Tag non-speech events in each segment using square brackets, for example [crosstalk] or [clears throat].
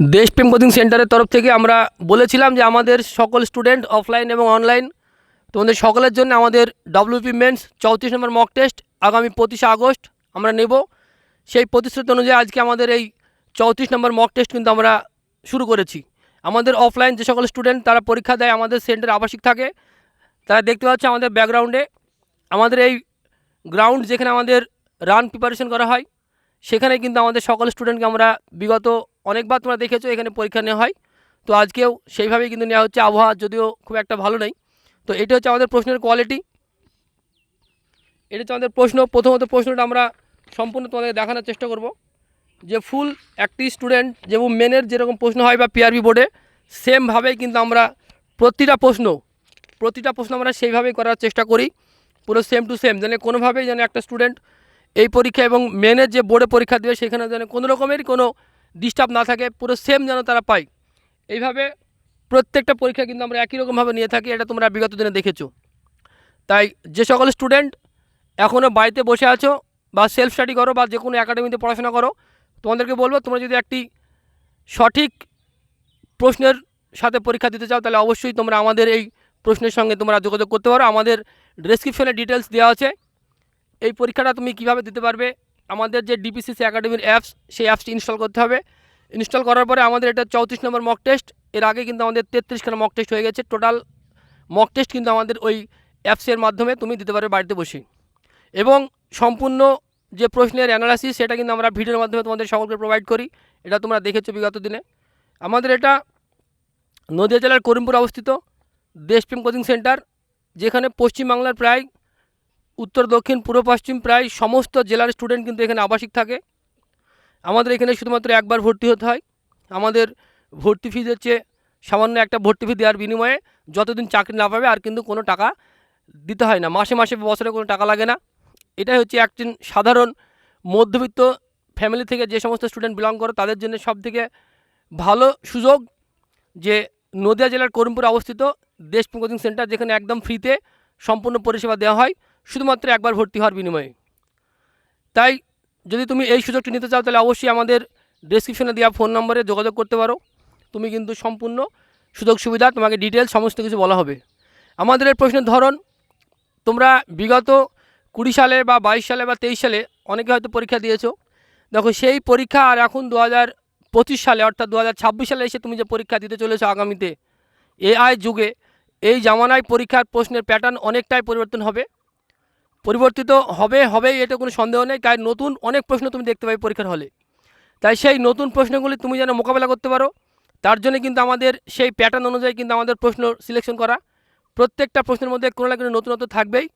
দেশপ্রেম কোচিং সেন্টারের তরফ থেকে আমরা বলেছিলাম যে আমাদের সকল স্টুডেন্ট অফলাইন এবং অনলাইন তোমাদের সকলের জন্য আমাদের ডব্লিউপি মেন্স চৌত্রিশ নম্বর মক টেস্ট আগামী পঁচিশে আগস্ট আমরা নেব। সেই প্রতিশ্রুতি অনুযায়ী আজকে আমাদের এই চৌত্রিশ নম্বর মক টেস্ট কিন্তু আমরা শুরু করেছি। আমাদের অফলাইন যে সকল স্টুডেন্ট তারা পরীক্ষা দেয়, আমাদের সেন্টার আবাসিক থাকে, তারা দেখতে পাচ্ছে আমাদের ব্যাকগ্রাউন্ডে আমাদের এই গ্রাউন্ড যেখানে আমাদের রান প্রিপারেশন করা হয় সেখানে কিন্তু আমাদের সকল স্টুডেন্টকে আমরা বিগত অনেকবার তোমরা দেখেছ, এখানে পরীক্ষা নেওয়া হয়। তো আজকেও সেইভাবেই কিন্তু নেওয়া হচ্ছে। আবহাওয়া যদিও খুব একটা ভালো নেই। তো এটা হচ্ছে আমাদের প্রশ্নের কোয়ালিটি এটা হচ্ছে আমাদের প্রশ্ন। প্রথমত প্রশ্নটা আমরা সম্পূর্ণ তোমাদের দেখানোর চেষ্টা করব। যে ফুল একটি স্টুডেন্ট যেমন মেনের যেরকম প্রশ্ন হয় বা পিআরবি বোর্ডে সেমভাবেই কিন্তু আমরা প্রতিটা প্রশ্ন প্রতিটা প্রশ্ন আমরা সেইভাবেই করার চেষ্টা করি। পুরো সেম টু সেম যেন কোনোভাবেই যেন একটা স্টুডেন্ট এই পরীক্ষা এবং মেনের যে বোর্ডে পরীক্ষা দেবে, সেখানে যেন কোনো রকমেরই কোনো ডিস্টার্ব না থাকে, পুরো সেম যেন তারা পায়। এইভাবে প্রত্যেকটা পরীক্ষা কিন্তু আমরা একই রকমভাবে নিয়ে থাকি, এটা তোমরা বিগত দিনে দেখেছ। তাই যে সকল স্টুডেন্ট এখনও বাড়িতে বসে আছো বা সেলফ স্টাডি করো বা যে কোনো একাডেমিতে পড়াশোনা করো, তোমাদেরকে বলব, তোমরা যদি একটি সঠিক প্রশ্নের সাথে পরীক্ষা দিতে চাও, তাহলে অবশ্যই তোমরা আমাদের এই প্রশ্নের সঙ্গে তোমরা যোগাযোগ করতে পারো। আমাদের ডেসক্রিপশনে ডিটেলস দেওয়া আছে। এই পরীক্ষাটা তুমি কীভাবে দিতে পারবে? আমাদের যে ডিপিসিসি একাডেমির অ্যাপস সেই অ্যাপসটি ইনস্টল করতে হবে। ইনস্টল করার পরে আমাদের এটা চৌত্রিশ নম্বর মক টেস্ট এর আগে কিন্তু আমাদের তেত্রিশখানা মক টেস্ট হয়ে গেছে। টোটাল মক টেস্ট কিন্তু আমাদের ওই অ্যাপসের মাধ্যমে তুমি দিতে পারবে বাড়িতে বসে এবং সম্পূর্ণ যে প্রশ্নের অ্যানালাইসিস সেটা কিন্তু আমরা ভিডিওর মাধ্যমে তোমাদের সকলকে প্রোভাইড করি। এটা তোমরা দেখেছ বিগত দিনে। আমাদের এটা নদিয়া জেলার করিমপুর অবস্থিত। দেশপ্রেম কোচিং সেন্টার, যেখানে পশ্চিমবাংলার প্রায় উত্তর, দক্ষিণ, পূর্ব, পশ্চিম প্রায় সমস্ত জেলার স্টুডেন্ট কিন্তু এখানে আবাসিক থাকে। আমাদের এখানে শুধুমাত্র একবার ভর্তি হতে হয়। আমাদের ভর্তি ফিজ হচ্ছে সামান্য একটা ভর্তি ফি দেওয়ার বিনিময়ে যতদিন চাকরি না পাবে আর কিন্তু কোনো টাকা দিতে হয় না। মাসে মাসে, বছরে কোনো টাকা লাগে না। এটাই হচ্ছে একজন সাধারণ মধ্যবিত্ত ফ্যামিলি থেকে যে সমস্ত স্টুডেন্ট বিলং করে, তাদের জন্য সবথেকে ভালো সুযোগ যে নদিয়া জেলার করিমপুর অবস্থিত দেশপ্রেম কোচিং সেন্টার যেখানে একদম ফ্রিতে সম্পূর্ণ পরিষেবা দেওয়া হয়। শুধুমাত্র একবার ভর্তি হওয়ার বিনিময়ে। তাই যদি তুমি এই সুযোগটি নিতে চাও, তাহলে অবশ্যই আমাদের ডেসক্রিপশনে দেওয়া ফোন নম্বরে যোগাযোগ করতে পারো। তুমি কিন্তু সম্পূর্ণ সুযোগ সুবিধা, তোমাকে ডিটেলস সমস্ত কিছু বলা হবে। আমাদের এই প্রশ্নের ধরন, তোমরা বিগত কুড়ি সালে বা বাইশ সালে বা তেইশ সালে অনেকে হয়তো পরীক্ষা দিয়েছ। দেখো, সেই পরীক্ষা আর এখন দু পঁচিশ সালে, অর্থাৎ দু হাজার ছাব্বিশ সালে এসে তুমি যে পরীক্ষা দিতে চলেছো আগামীতে, এআই যুগে, এই জামানায় পরীক্ষার প্রশ্নের প্যাটার্ন অনেকটাই পরিবর্তন হবে। পরিবর্তিত হবে, হবেই এটা কোনো সন্দেহ নেই। তাই নতুন অনেক প্রশ্ন তুমি দেখতে পাবে পরীক্ষার হলে। তাই সেই নতুন প্রশ্নগুলি তুমি যেন মোকাবেলা করতে পারো, তার জন্য কিন্তু আমাদের সেই প্যাটার্ন অনুযায়ী কিন্তু আমাদের প্রশ্ন সিলেকশন করা। প্রত্যেকটা প্রশ্নের মধ্যে কোনো না কোনো নতুনত্ব থাকবেই।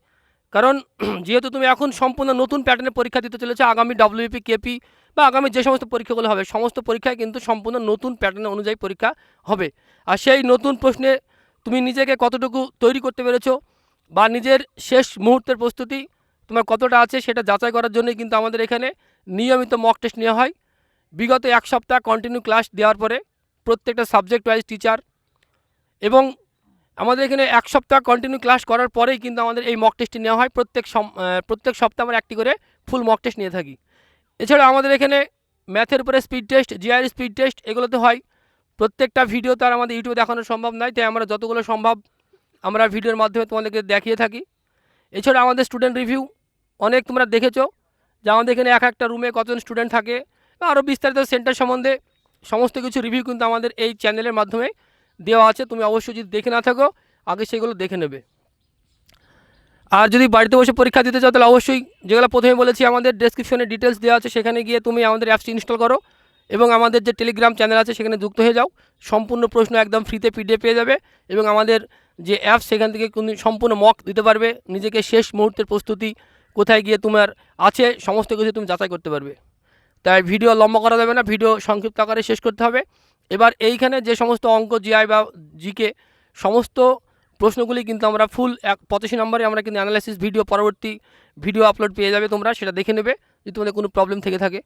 কারণ [clears throat] যেহেতু তুমি এখন সম্পূর্ণ নতুন প্যাটার্নের পরীক্ষা দিতে চলেছো, আগামী ডাব্লিউপি কেপি বা আগামী যে সমস্ত পরীক্ষাগুলো হবে, সমস্ত পরীক্ষায় কিন্তু সম্পূর্ণ নতুন প্যাটার্ন অনুযায়ী পরীক্ষা হবে। আর সেই নতুন প্রশ্নে তুমি নিজেকে কতটুকু তৈরি করতে পেরেছ বা নিজের শেষ মুহূর্তের প্রস্তুতি তোমার কতটা আছে সেটা যাচাই করার জন্যই কিন্তু আমাদের এখানে নিয়মিত মক টেস্ট নেওয়া হয়। বিগত এক সপ্তাহ কন্টিনিউ ক্লাস দেওয়ার পরে প্রত্যেকটা সাবজেক্ট ওয়াইজ টিচার এবং আমাদের এখানে এক সপ্তাহ কন্টিনিউ ক্লাস করার পরেই কিন্তু আমাদের এই মক টেস্টটি নেওয়া হয়। প্রত্যেক প্রত্যেক সপ্তাহে আমরা একটি করে ফুল মক টেস্ট নিয়ে থাকি। এছাড়া আমাদের এখানে ম্যাথের উপরে speed test GR speed test এগুলো তো হয়। প্রত্যেকটা ভিডিও তো আর আমাদের ইউটিউবে দেখানো সম্ভব নয়, তাই আমরা যতগুলো সম্ভব আমরা ভিডিওর মাধ্যমে তোমাদেরকে দেখিয়ে থাকি। এছাড়া আমাদের স্টুডেন্ট রিভিউ অনেক তোমরা দেখেছ যে আমাদের এখানে এক একটা রুমে কতজন স্টুডেন্ট থাকে বা আরও বিস্তারিত সেন্টার সম্বন্ধে সমস্ত কিছু রিভিউ কিন্তু আমাদের এই চ্যানেলের মাধ্যমে দেওয়া আছে। তুমি অবশ্যই যদি দেখে না থাকো, আগে সেগুলো দেখে নেবে। আর যদি বাড়িতে বসে পরীক্ষা দিতে চাও, তাহলে অবশ্যই যেগুলো প্রথমে বলেছি, আমাদের ডেসক্রিপশনে ডিটেলস দেওয়া আছে। সেখানে গিয়ে তুমি আমাদের অ্যাপসটি ইনস্টল করো এবং আমাদের যে টেলিগ্রাম চ্যানেল আছে, সেখানে যুক্ত হয়ে যাও। সম্পূর্ণ প্রশ্ন একদম ফ্রিতে পিডিএফ পেয়ে যাবে এবং আমাদের যে অ্যাপ সেখান থেকে সম্পূর্ণ মক দিতে পারবে। নিজেকে শেষ মুহূর্তের প্রস্তুতি, কোথায় গিয়ে তোমার আছে, সমস্ত কিছু তুমি যাচাই করতে পারবে। তাই ভিডিও লম্বা করা যাবে না ভিডিও সংক্ষিপ্ত আকারে শেষ করতে হবে। এবার এইখানে যে সমস্ত অঙ্ক জিআই বা জিকে সমস্ত প্রশ্নগুলি কিন্তু আমরা ফুল এক পঁচাশি নম্বরে আমরা কিন্তু অ্যানালাইসিস ভিডিও পরবর্তী ভিডিও আপলোড পেয়ে যাবে তোমরা, সেটা দেখে নেবে যদি তোমাদের কোনো প্রবলেম থেকে থাকে।